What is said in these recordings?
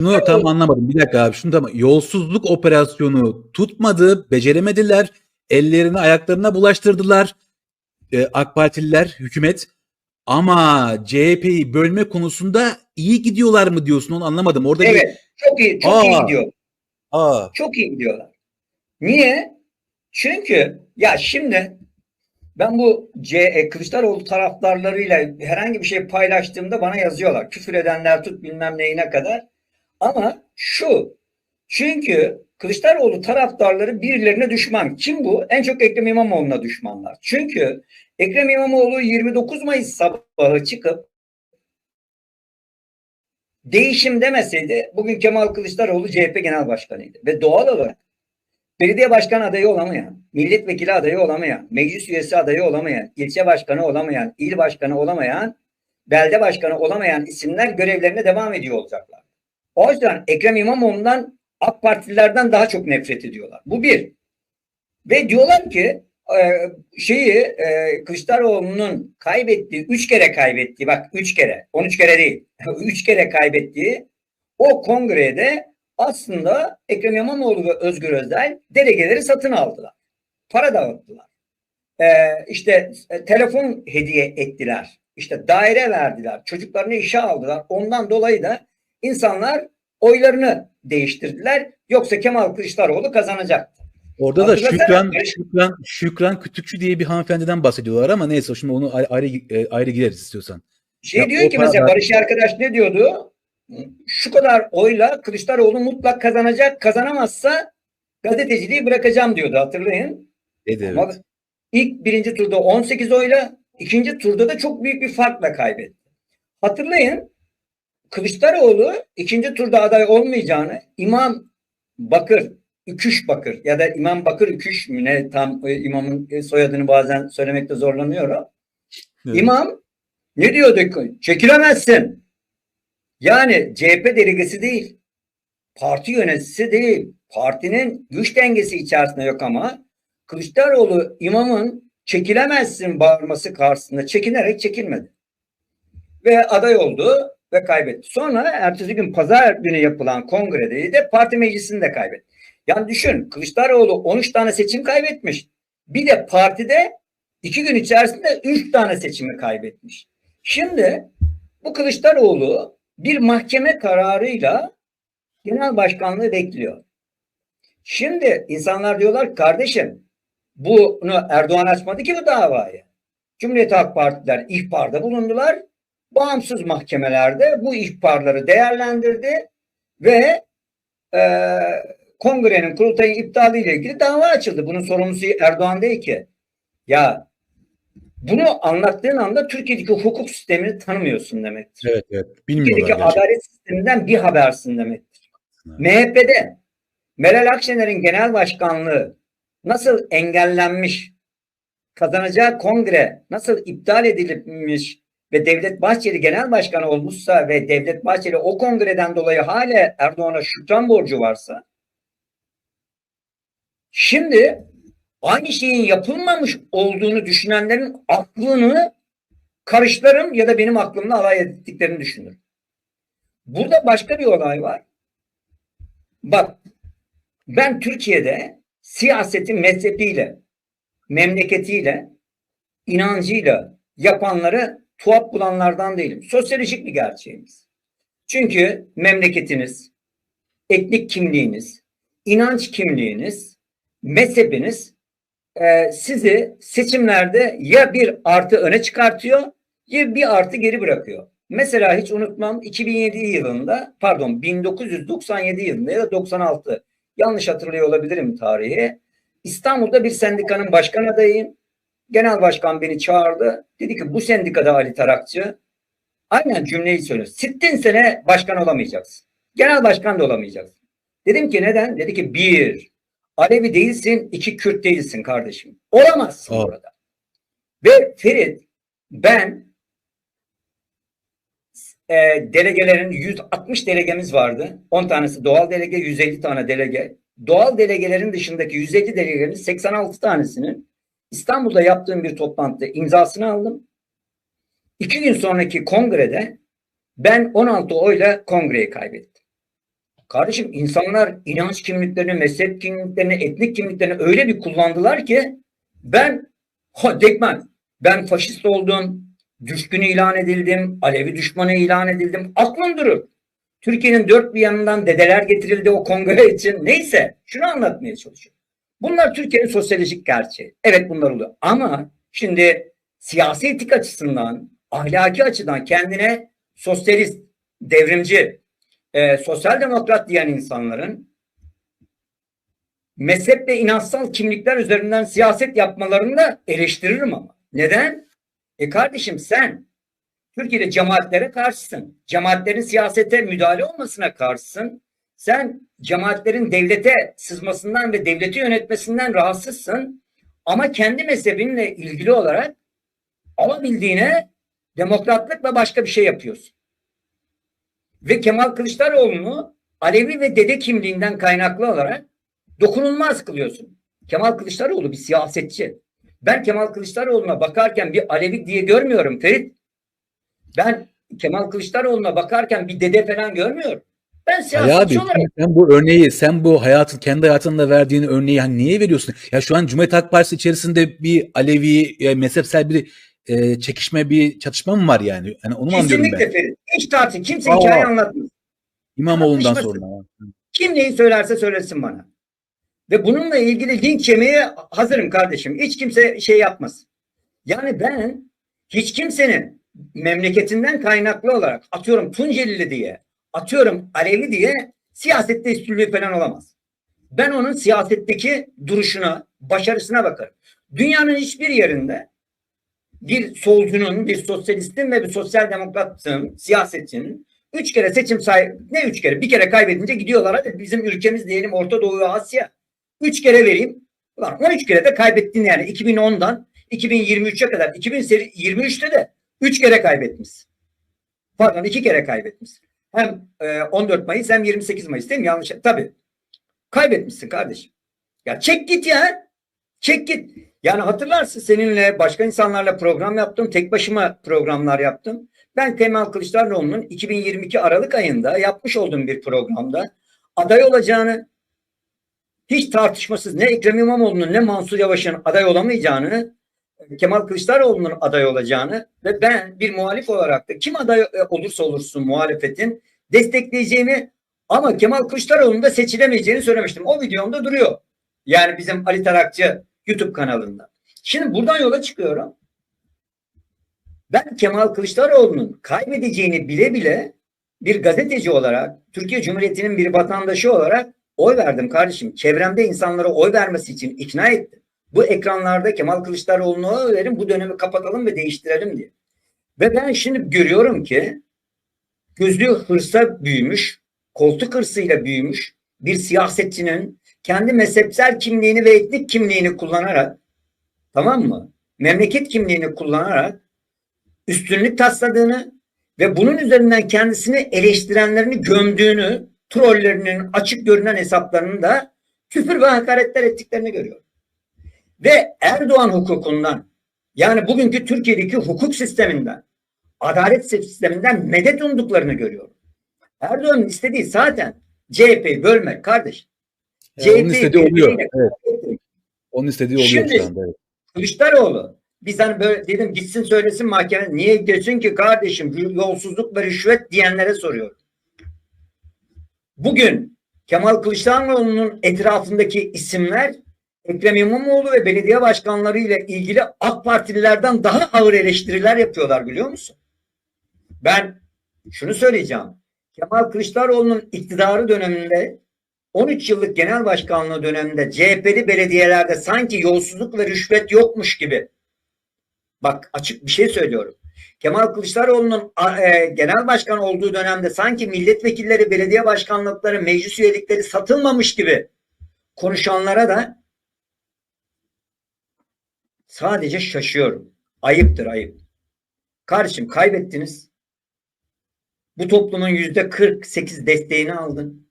Şunu tam anlamadım. Bir dakika abi. Şunu tam yolsuzluk operasyonu tutmadı, beceremediler. Ellerini ayaklarına bulaştırdılar. Ee, AK Partililer, hükümet. Ama CHP'yi bölme konusunda iyi gidiyorlar mı diyorsun onu anlamadım. Orada bir Evet. Çok iyi. Çok iyi Aa. gidiyor. Aa, Çok iyi gidiyorlar. Niye? Çünkü ya şimdi ben bu C, e, Kılıçdaroğlu taraftarlarıyla herhangi bir şey paylaştığımda bana yazıyorlar. Küfür edenler tut bilmem neyine kadar. Ama şu çünkü Kılıçdaroğlu taraftarları birilerine düşman. Kim bu? En çok Ekrem İmamoğlu'na düşmanlar. Çünkü Ekrem İmamoğlu 29 Mayıs sabahı çıkıp değişim demeseydi bugün Kemal Kılıçdaroğlu CHP Genel Başkanıydı. Ve doğal olarak belediye başkan adayı olamayan, milletvekili adayı olamayan, meclis üyesi adayı olamayan, ilçe başkanı olamayan, il başkanı olamayan, belde başkanı olamayan isimler görevlerine devam ediyor olacaklar. O yüzden Ekrem İmamoğlu'ndan AK Partililerden daha çok nefret ediyorlar. Bu bir. Ve diyorlar ki e, şeyi e, Kılıçdaroğlu'nun kaybettiği, üç kere kaybettiği, bak üç kere, 13 kere değil, üç kere kaybettiği o kongrede aslında Ekrem İmamoğlu ve Özgür Özel delegeleri satın aldılar. Para dağıttılar. Ee, işte e, telefon hediye ettiler. İşte daire verdiler. Çocuklarını işe aldılar. Ondan dolayı da insanlar oylarını değiştirdiler. Yoksa Kemal Kılıçdaroğlu kazanacaktı. orada da Şükran, Şükran, Şükran Kütükçü diye bir hanımefendiden bahsediyorlar ama neyse şimdi onu ayrı, ayrı, e, ayrı gireriz istiyorsan. Şey Ya diyor ki mesela kadar- Barış arkadaş ne diyordu? Şu kadar oyla Kılıçdaroğlu mutlak kazanacak. Kazanamazsa gazeteciliği bırakacağım diyordu hatırlayın. Evet. Ama ilk birinci turda 18 oyla, ikinci turda da çok büyük bir farkla kaybetti. Hatırlayın Kılıçdaroğlu ikinci turda aday olmayacağını İmam Bakır, Üküş Bakır ya da İmam Bakır Üküş mü ne tam e, imamın e, soyadını bazen söylemekte zorlanıyorum. Evet. İmam ne diyordu? Çekilemezsin. Yani CHP delegesi değil. Parti yöneticisi değil. Partinin güç dengesi içerisinde yok ama Kılıçdaroğlu imamın çekilemezsin bağırması karşısında çekinerek çekilmedi. Ve aday oldu ve kaybetti. Sonra ertesi gün pazar günü yapılan kongrede de parti meclisini de kaybetti. Yani düşün Kılıçdaroğlu 13 tane seçim kaybetmiş. Bir de partide iki gün içerisinde 3 tane seçimi kaybetmiş. Şimdi bu Kılıçdaroğlu bir mahkeme kararıyla genel başkanlığı bekliyor. Şimdi insanlar diyorlar kardeşim bunu Erdoğan açmadı ki bu davayı. Cumhuriyet Halk Partiler ihbarda bulundular. Bağımsız mahkemelerde bu ihbarları değerlendirdi ve e, kongrenin kurultayın iptali ile ilgili dava açıldı. Bunun sorumlusu Erdoğan değil ki. Ya bunu anlattığın anda Türkiye'deki hukuk sistemini tanımıyorsun demektir. Evet, evet. Bilmiyorlar Türkiye'deki gerçekten. adalet sisteminden bir habersin demektir. Evet. MHP'de Meral Akşener'in genel başkanlığı nasıl engellenmiş, kazanacağı kongre nasıl iptal edilmiş ve Devlet Bahçeli genel başkanı olmuşsa ve Devlet Bahçeli o kongreden dolayı hala Erdoğan'a şükran borcu varsa şimdi aynı şeyin yapılmamış olduğunu düşünenlerin aklını karıştırırım ya da benim aklımla alay ettiklerini düşünürüm. Burada başka bir olay var. Bak ben Türkiye'de siyaseti mezhebiyle, memleketiyle, inancıyla yapanları tuhaf bulanlardan değilim. Sosyolojik bir gerçeğimiz. Çünkü memleketiniz, etnik kimliğiniz, inanç kimliğiniz, mezhebiniz e, sizi seçimlerde ya bir artı öne çıkartıyor ya bir artı geri bırakıyor. Mesela hiç unutmam 2007 yılında pardon 1997 yılında ya da 96 yanlış hatırlıyor olabilirim tarihi. İstanbul'da bir sendikanın başkan adayıyım. Genel başkan beni çağırdı. Dedi ki bu sendikada Ali Tarakçı aynen cümleyi söylüyor. Sittin sene başkan olamayacaksın. Genel başkan da olamayacaksın. Dedim ki neden? Dedi ki bir, Alevi değilsin, iki Kürt değilsin kardeşim. Olamazsın Aa. orada. Ve Ferit ben e, delegelerin 160 delegemiz vardı. 10 tanesi doğal delege, 150 tane delege. Doğal delegelerin dışındaki 150 delegenin 86 tanesinin İstanbul'da yaptığım bir toplantıda imzasını aldım. İki gün sonraki kongrede ben 16 oyla kongreyi kaybettim. Kardeşim insanlar inanç kimliklerini, mezhep kimliklerini, etnik kimliklerini öyle bir kullandılar ki ben ha, Dekmen, ben faşist oldum, düşkün ilan edildim, Alevi düşmanı ilan edildim. Aklım durur. Türkiye'nin dört bir yanından dedeler getirildi o kongre için. Neyse şunu anlatmaya çalışıyorum. Bunlar Türkiye'nin sosyolojik gerçeği. Evet bunlar oluyor. Ama şimdi siyasi etik açısından, ahlaki açıdan kendine sosyalist, devrimci, e, sosyal demokrat diyen insanların mezhep ve inançsal kimlikler üzerinden siyaset yapmalarını da eleştiririm ama. Neden? E kardeşim sen Türkiye'de cemaatlere karşısın. Cemaatlerin siyasete müdahale olmasına karşısın. Sen cemaatlerin devlete sızmasından ve devleti yönetmesinden rahatsızsın. Ama kendi mezhebinle ilgili olarak alabildiğine demokratlıkla başka bir şey yapıyorsun. Ve Kemal Kılıçdaroğlu'nu Alevi ve dede kimliğinden kaynaklı olarak dokunulmaz kılıyorsun. Kemal Kılıçdaroğlu bir siyasetçi. Ben Kemal Kılıçdaroğlu'na bakarken bir Alevi diye görmüyorum Ferit. Ben Kemal Kılıçdaroğlu'na bakarken bir dede falan görmüyorum. Ben siyasetçi abi olarak sen bu örneği sen bu hayatın kendi hayatında verdiğin örneği hani niye veriyorsun? Ya şu an Cumhuriyet Halk Partisi içerisinde bir Alevi e, mezhepsel bir e, çekişme bir çatışma mı var yani? Hani onu kesinlikle ben? Ferit. Hiç tartışın. Kimse Aa. hikaye anlatmaz. İmamoğlu'ndan sonra. Kim neyi söylerse söylesin bana. Ve bununla ilgili linç yemeye hazırım kardeşim. Hiç kimse şey yapmasın. Yani ben hiç kimsenin memleketinden kaynaklı olarak atıyorum Tuncelili diye, atıyorum Alevi diye siyasette üstünlüğü falan olamaz. Ben onun siyasetteki duruşuna, başarısına bakarım. Dünyanın hiçbir yerinde bir solcunun, bir sosyalistin ve bir sosyal demokratın, siyasetçinin üç kere seçim say ne üç kere? Bir kere kaybedince gidiyorlar. Hadi bizim ülkemiz diyelim Orta Doğu ve Asya. Üç kere vereyim. Ulan 13 kere de kaybettin yani 2010'dan 2023'e kadar. 2023'te de üç kere kaybetmiş. Pardon iki kere kaybetmiş. Hem e, 14 Mayıs hem 28 Mayıs değil mi? Yanlış. Tabii. Kaybetmişsin kardeşim. Ya çek git ya. Çek git. Yani hatırlarsın seninle başka insanlarla program yaptım. Tek başıma programlar yaptım. Ben Kemal Kılıçdaroğlu'nun 2022 Aralık ayında yapmış olduğum bir programda aday olacağını hiç tartışmasız ne Ekrem İmamoğlu'nun ne Mansur Yavaş'ın aday olamayacağını Kemal Kılıçdaroğlu'nun aday olacağını ve ben bir muhalif olarak da kim aday olursa olursun muhalefetin destekleyeceğimi ama Kemal Kılıçdaroğlu'nun da seçilemeyeceğini söylemiştim. O videomda duruyor. Yani bizim Ali Tarakçı YouTube kanalında. Şimdi buradan yola çıkıyorum. Ben Kemal Kılıçdaroğlu'nun kaybedeceğini bile bile bir gazeteci olarak, Türkiye Cumhuriyeti'nin bir vatandaşı olarak oy verdim kardeşim. Çevremde insanlara oy vermesi için ikna ettim. Bu ekranlarda Kemal Kılıçdaroğlu'na verin, bu dönemi kapatalım ve değiştirelim diye. Ve ben şimdi görüyorum ki gözü hırsa büyümüş, koltuk hırsıyla büyümüş bir siyasetçinin kendi mezhepsel kimliğini ve etnik kimliğini kullanarak tamam mı? Memleket kimliğini kullanarak üstünlük tasladığını ve bunun üzerinden kendisini eleştirenlerini gömdüğünü, trollerinin açık görünen hesaplarının da küfür ve hakaretler ettiklerini görüyorum. Ve Erdoğan hukukundan yani bugünkü Türkiye'deki hukuk sisteminden, adalet sisteminden medet umduklarını görüyorum. Erdoğan'ın istediği zaten CHP'yi bölmek kardeş. Yani onun istediği oluyor. Evet. Onun istediği oluyor Şimdi- şu anda. Evet. Kılıçdaroğlu biz hani böyle dedim gitsin söylesin mahkeme. Niye geçsin ki kardeşim yolsuzluk ve rüşvet diyenlere soruyorum. Bugün Kemal Kılıçdaroğlu'nun etrafındaki isimler Ekrem İmamoğlu ve belediye başkanları ile ilgili AK Partililerden daha ağır eleştiriler yapıyorlar biliyor musun? Ben şunu söyleyeceğim. Kemal Kılıçdaroğlu'nun iktidarı döneminde 13 yıllık genel başkanlığı döneminde CHP'li belediyelerde sanki yolsuzluk ve rüşvet yokmuş gibi. Bak açık bir şey söylüyorum. Kemal Kılıçdaroğlu'nun e, genel başkan olduğu dönemde sanki milletvekilleri, belediye başkanlıkları, meclis üyelikleri satılmamış gibi konuşanlara da sadece şaşıyorum. Ayıptır ayıp. Kardeşim kaybettiniz. Bu toplumun yüzde 48 desteğini aldın.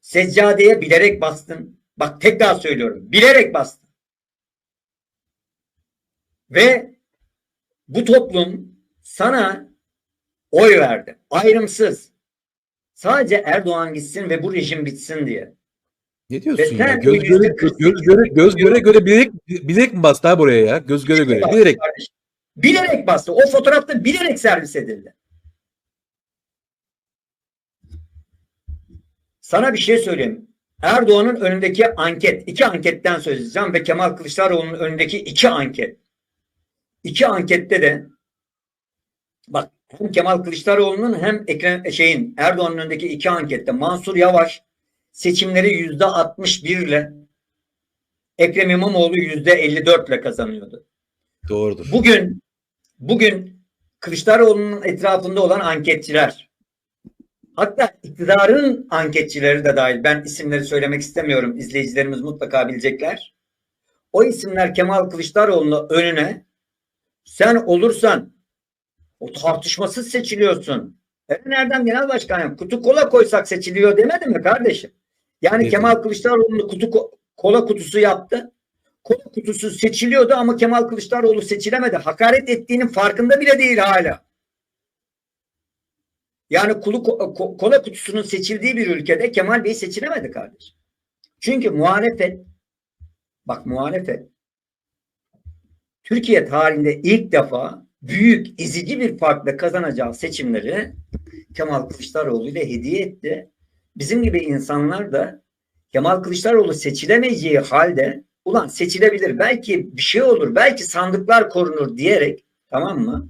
Seccadeye bilerek bastın. Bak tekrar söylüyorum. Bilerek bastın. Ve bu toplum sana oy verdi. Ayrımsız. Sadece Erdoğan gitsin ve bu rejim bitsin diye. Ne diyorsun Ve ya? Göz göre, göz göre, göz göre göre bilerek, bilerek mi bastı ha buraya ya? Göz göre göre. Bastı Bilerek. kardeşim. Bilerek bastı. O fotoğrafta bilerek servis edildi. Sana bir şey söyleyeyim. Erdoğan'ın önündeki anket, iki anketten söz edeceğim ve Kemal Kılıçdaroğlu'nun önündeki iki anket. İki ankette de bak hem Kemal Kılıçdaroğlu'nun hem Ekrem şeyin Erdoğan'ın önündeki iki ankette Mansur Yavaş seçimleri yüzde 61 ile Ekrem İmamoğlu yüzde 54 ile kazanıyordu. Doğrudur. Bugün bugün Kılıçdaroğlu'nun etrafında olan anketçiler hatta iktidarın anketçileri de dahil ben isimleri söylemek istemiyorum izleyicilerimiz mutlaka bilecekler. O isimler Kemal Kılıçdaroğlu'nun önüne sen olursan o tartışmasız seçiliyorsun. Eren Erdem Genel Başkanım kutu kola koysak seçiliyor demedi mi kardeşim? Yani Dedi. Kemal Kılıçdaroğlu'nu kutu ko- kola kutusu yaptı. Kola kutusu seçiliyordu ama Kemal Kılıçdaroğlu seçilemedi. Hakaret ettiğinin farkında bile değil hala. Yani kulu, ko- kola kutusunun seçildiği bir ülkede Kemal Bey seçilemedi kardeşim. Çünkü muhalefet bak muhalefet Türkiye tarihinde ilk defa büyük ezici bir farkla kazanacağı seçimleri Kemal Kılıçdaroğlu ile hediye etti. Bizim gibi insanlar da Kemal Kılıçdaroğlu seçilemeyeceği halde ulan seçilebilir belki bir şey olur belki sandıklar korunur diyerek tamam mı?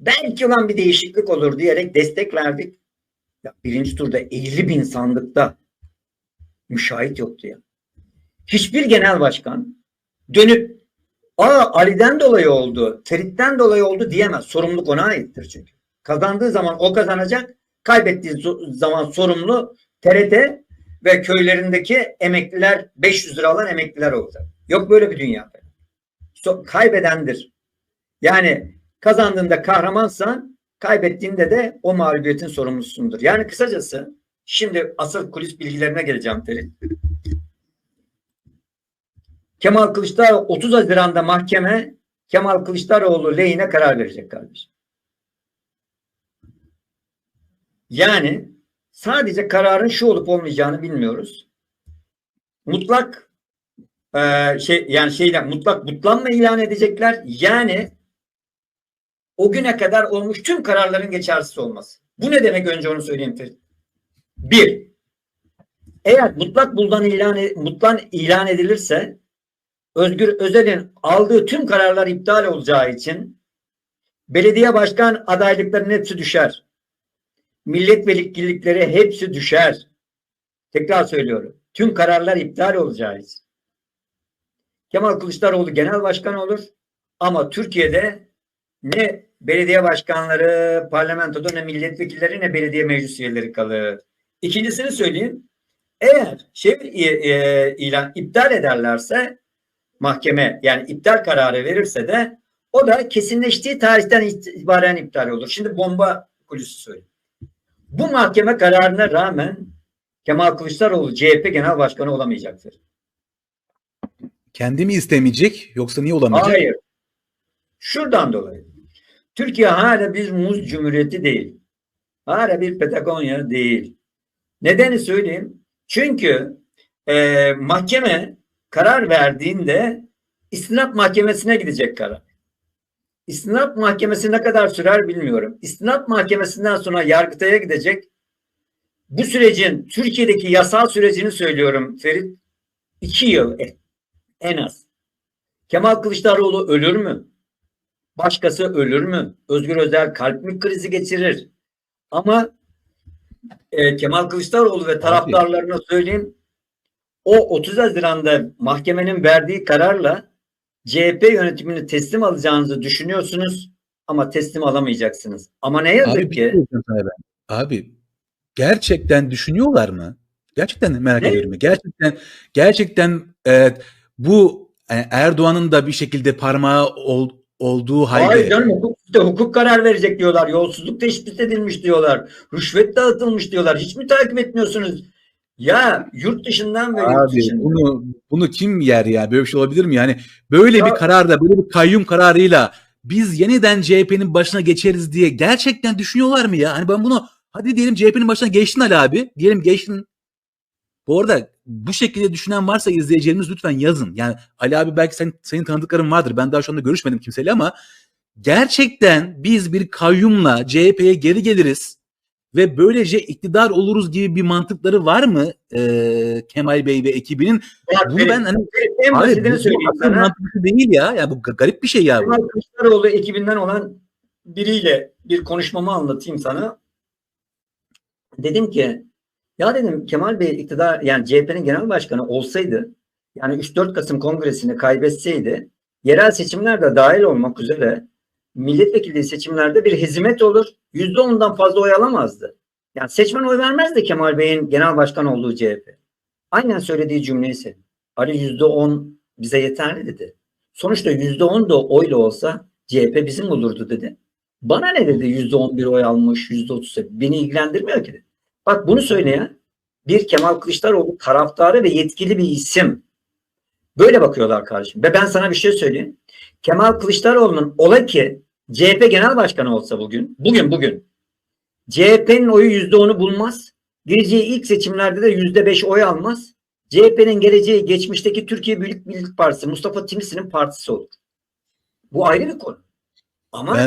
Belki ulan bir değişiklik olur diyerek destek verdik. Ya birinci turda 50 bin sandıkta müşahit yoktu ya. Hiçbir genel başkan dönüp aa Ali'den dolayı oldu, Ferit'ten dolayı oldu diyemez. Sorumluluk ona aittir çünkü. Kazandığı zaman o kazanacak, kaybettiği zaman sorumlu TRT ve köylerindeki emekliler 500 lira alan emekliler olacak. Yok böyle bir dünya. So- kaybedendir. Yani kazandığında kahramansan, kaybettiğinde de o mağlubiyetin sorumlusundur. Yani kısacası şimdi asıl kulis bilgilerine geleceğim Ferit. Kemal Kılıçdaroğlu 30 Haziran'da mahkeme Kemal Kılıçdaroğlu lehine karar verecek kardeşim. Yani sadece kararın şu olup olmayacağını bilmiyoruz. Mutlak e, şey yani şeyle mutlak butlanma ilan edecekler. Yani o güne kadar olmuş tüm kararların geçersiz olması. Bu ne demek önce onu söyleyeyim Ferit. Bir, eğer mutlak buldan ilan, e- mutlak ilan edilirse Özgür Özel'in aldığı tüm kararlar iptal olacağı için belediye başkan adaylıklarının hepsi düşer. Milletvekillikleri hepsi düşer. Tekrar söylüyorum. Tüm kararlar iptal olacağı için. Kemal Kılıçdaroğlu genel başkan olur ama Türkiye'de ne belediye başkanları parlamentoda ne milletvekilleri ne belediye meclis üyeleri kalır. İkincisini söyleyeyim. Eğer şey e, e, ilan iptal ederlerse mahkeme yani iptal kararı verirse de o da kesinleştiği tarihten itibaren iptal olur. Şimdi bomba kulisi söyleyeyim. Bu mahkeme kararına rağmen Kemal Kılıçdaroğlu CHP Genel Başkanı olamayacaktır. Kendi mi istemeyecek yoksa niye olamayacak? Hayır. Şuradan dolayı. Türkiye hala bir muz cumhuriyeti değil. Hala bir Patagonya değil. Nedeni söyleyeyim. Çünkü e, mahkeme karar verdiğinde istinaf mahkemesine gidecek karar. İstinaf mahkemesi ne kadar sürer bilmiyorum. İstinaf mahkemesinden sonra Yargıtay'a gidecek. Bu sürecin Türkiye'deki yasal sürecini söylüyorum Ferit. iki yıl en az. Kemal Kılıçdaroğlu ölür mü? Başkası ölür mü? Özgür Özel kalp mi krizi geçirir? Ama e, Kemal Kılıçdaroğlu ve taraftarlarına söyleyeyim o 30 Haziran'da mahkemenin verdiği kararla CHP yönetimini teslim alacağınızı düşünüyorsunuz ama teslim alamayacaksınız. Ama ne yazık Abi, şey ki ben. Abi gerçekten düşünüyorlar mı? Gerçekten merak Ne? ediyorum. Gerçekten gerçekten e, bu e, Erdoğan'ın da bir şekilde parmağı ol- olduğu halde Hayır canım hukuk, işte hukuk karar verecek diyorlar. Yolsuzluk teşbit edilmiş diyorlar. Rüşvet dağıtılmış diyorlar. Hiç mi takip etmiyorsunuz? Ya yurt dışından ve yurt Abi dışından. bunu bunu kim yer ya? Böyle bir şey olabilir mi? Yani böyle Ya- bir kararda, böyle bir kayyum kararıyla biz yeniden CHP'nin başına geçeriz diye gerçekten düşünüyorlar mı ya? Hani ben bunu Hadi diyelim CHP'nin başına geçtin Ali abi. Diyelim geçtin. Bu arada bu şekilde düşünen varsa izleyicilerimiz lütfen yazın. Yani Ali abi belki sen, senin tanıdıkların vardır. Ben daha şu anda görüşmedim kimseyle ama gerçekten biz bir kayyumla CHP'ye geri geliriz ve böylece iktidar oluruz gibi bir mantıkları var mı e, Kemal Bey ve ekibinin? Bak, Bunu ben hani en abi basitini söyleyeyim sana. mantıklı değil ya. Yani bu ga- garip bir şey ya. Kemal Kılıçdaroğlu ekibinden olan biriyle bir konuşmamı anlatayım sana. Dedim ki ya dedim Kemal Bey iktidar yani CHP'nin genel başkanı olsaydı yani 3-4 Kasım kongresini kaybetseydi yerel seçimlerde dahil olmak üzere milletvekilliği seçimlerde bir hizmet olur. %10'dan fazla oy alamazdı. Yani seçmen oy vermezdi Kemal Bey'in genel başkan olduğu CHP. Aynen söylediği cümleyi. Ali %10 bize yeterli dedi. Sonuçta %10 da oyla olsa CHP bizim olurdu dedi. Bana ne dedi %11 oy almış, %30 beni ilgilendirmiyor ki dedi. Bak bunu söyleyen bir Kemal Kılıçdaroğlu taraftarı ve yetkili bir isim. Böyle bakıyorlar kardeşim. Ve ben sana bir şey söyleyeyim. Kemal Kılıçdaroğlu'nun ola ki CHP genel başkanı olsa bugün, bugün bugün CHP'nin oyu %10'u bulmaz. Gireceği ilk seçimlerde de %5 oy almaz. CHP'nin geleceği geçmişteki Türkiye Büyük Birlik Partisi Mustafa Timsi'nin partisi olur. Bu ayrı bir konu. Ama Ben-